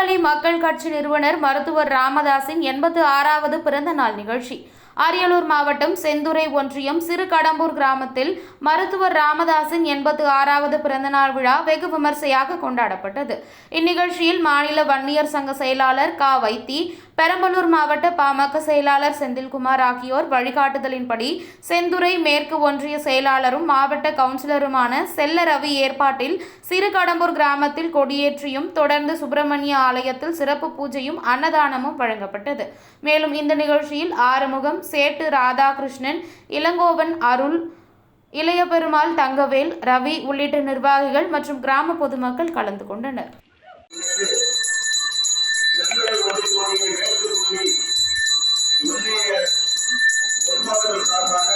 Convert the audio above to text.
பாட்டாளி மக்கள் கட்சி நிறுவனர் மருத்துவர் ராமதாசின் எண்பத்து ஆறாவது பிறந்த நாள் நிகழ்ச்சி. அரியலூர் மாவட்டம் செந்துறை ஒன்றியம் சிறு கடம்பூர் கிராமத்தில் மருத்துவர் ராமதாசின் எண்பத்து ஆறாவது பிறந்தநாள் விழா வெகு விமர்சையாக கொண்டாடப்பட்டது. இந்நிகழ்ச்சியில் மாநில வன்னியர் சங்க செயலாளர் கா. வைத்தி பெரம்பலூர் மாவட்ட பாமக செயலாளர் செந்தில்குமார் ஆகியோர் வழிகாட்டுதலின்படி செந்துறை மேற்கு ஒன்றிய செயலாளரும் மாவட்ட கவுன்சிலருமான செல்ல ரவி ஏற்பாட்டில் சிறு கடம்பூர் கிராமத்தில் கொடியேற்றியும் தொடர்ந்து சுப்பிரமணிய ஆலயத்தில் சிறப்பு பூஜையும் அன்னதானமும் வழங்கப்பட்டது. மேலும் இந்த நிகழ்ச்சியில் ஆறுமுகம் சேட்டு ராதாகிருஷ்ணன் இளங்கோவன் அருள் இளைய பெருமாள் தங்கவேல் ரவி உள்ளிட்ட நிர்வாகிகள் மற்றும் கிராம பொதுமக்கள் கலந்து கொண்டனர். சார்பாக